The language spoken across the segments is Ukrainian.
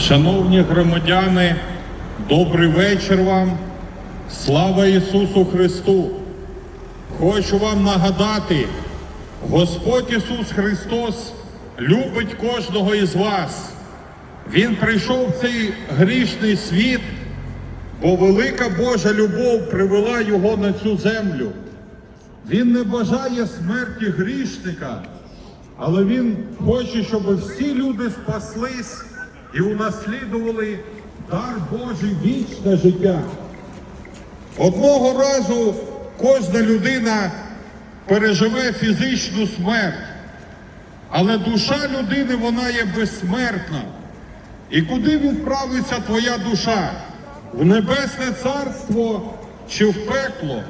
Шановні громадяни, добрий вечір вам. Слава Ісусу Христу! Хочу вам нагадати, Господь Ісус Христос любить кожного із вас. Він прийшов в цей грішний світ, бо велика Божа любов привела Його на цю землю. Він не бажає смерті грішника, але Він хоче, щоб всі люди спаслись і унаслідували дар Божий вічне життя. Одного разу кожна людина переживе фізичну смерть, але душа людини вона є безсмертна. І куди відправиться твоя душа? В небесне царство чи в пекло?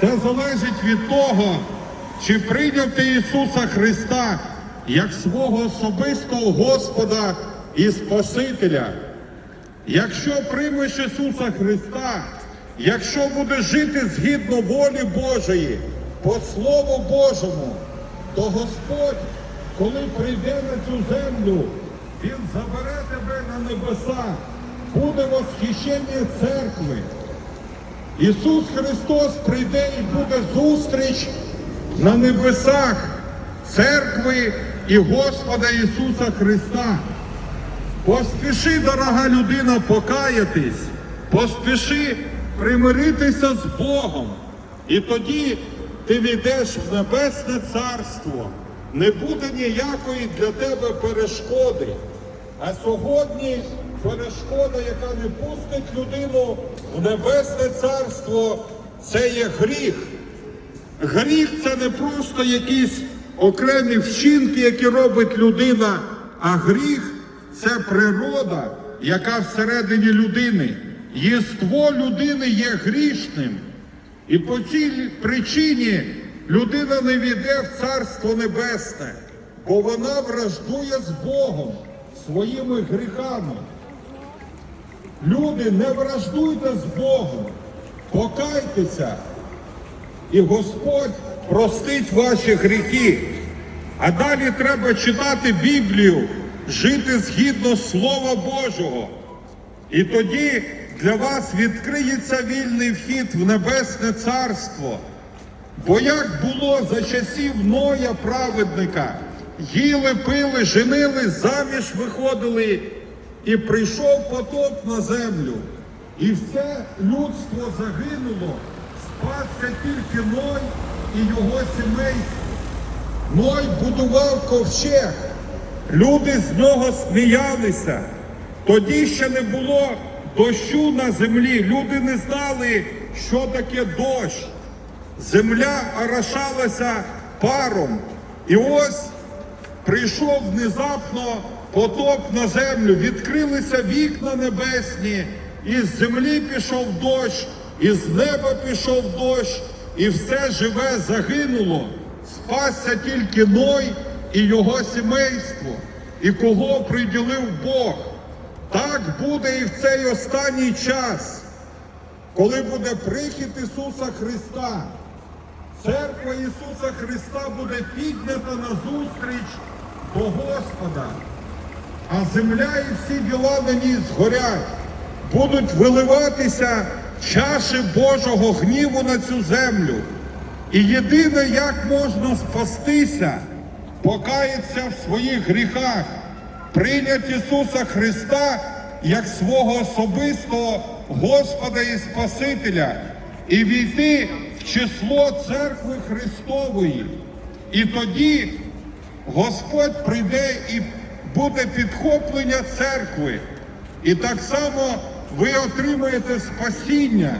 Це залежить від того, чи прийняв ти Ісуса Христа як свого особистого Господа і Спасителя. Якщо приймеш Ісуса Христа, якщо будеш жити згідно волі Божої, по Слову Божому, то Господь, коли прийде на цю землю, Він забере тебе на небеса, буде восхищення церкви. Ісус Христос прийде і буде зустріч на небесах церкви і Господа Ісуса Христа. Поспіши, дорога людина, покаятись, поспіши примиритися з Богом. І тоді ти війдеш в небесне царство. Не буде ніякої для тебе перешкоди. А сьогодні перешкода, яка не пустить людину в небесне царство, це є гріх. Гріх це не просто якісь окремі вчинки, які робить людина, а гріх це природа, яка всередині людини. Єство людини є грішним. І по цій причині людина не війде в Царство Небесне, бо вона враждує з Богом своїми гріхами. Люди, не враждуйте з Богом, покайтеся, і Господь простить ваші гріхи. А далі треба читати Біблію, жити згідно Слова Божого. І тоді для вас відкриється вільний вхід в Небесне Царство. Бо як було за часів Ноя праведника, їли, пили, женили, заміж виходили, і прийшов потоп на землю, і все людство загинуло, спасся тільки Ной і його сімейство. Ной будував ковчег, люди з нього сміялися. Тоді ще не було дощу на землі. Люди не знали, що таке дощ. Земля орошалася паром. І ось прийшов внезапно потоп на землю, відкрилися вікна небесні, із землі пішов дощ, із неба пішов дощ, і все живе загинуло. Спасся тільки Ной і його сімейство, і кого приділив Бог. Так буде і в цей останній час, коли буде прихід Ісуса Христа. Церква Ісуса Христа буде піднята на зустріч до Господа, а земля і всі діла на ній згорять, будуть виливатися чаші Божого гніву на цю землю. І єдине, як можна спастися, покаятися в своїх гріхах, прийняти Ісуса Христа як свого особистого Господа і Спасителя і війти в число церкви Христової. І тоді Господь прийде і буде підхоплення церкви. І так само ви отримаєте спасіння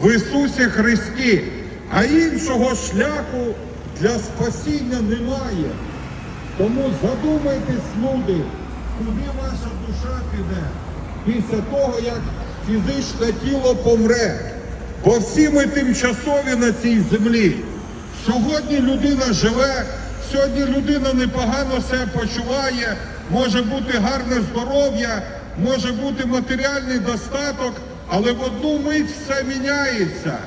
в Ісусі Христі, а іншого шляху для спасіння немає. Тому задумайтесь, люди, куди ваша душа піде після того, як фізичне тіло помре. Бо всі ми тимчасові на цій землі. Сьогодні людина живе, сьогодні людина непогано себе почуває, може бути гарне здоров'я, може бути матеріальний достаток, але в одну мить все міняється.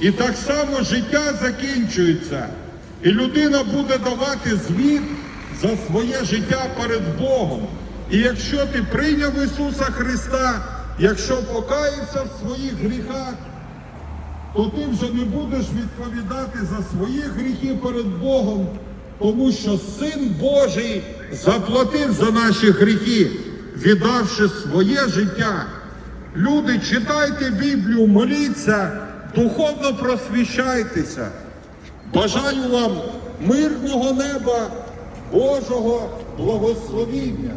І так само життя закінчується. І людина буде давати звіт за своє життя перед Богом. І якщо ти прийняв Ісуса Христа, якщо покаявся в своїх гріхах, то ти вже не будеш відповідати за свої гріхи перед Богом, тому що Син Божий заплатив за наші гріхи, віддавши своє життя. Люди, читайте Біблію, моліться, духовно просвіщайтеся. Бажаю вам мирного неба, Божого благословіння.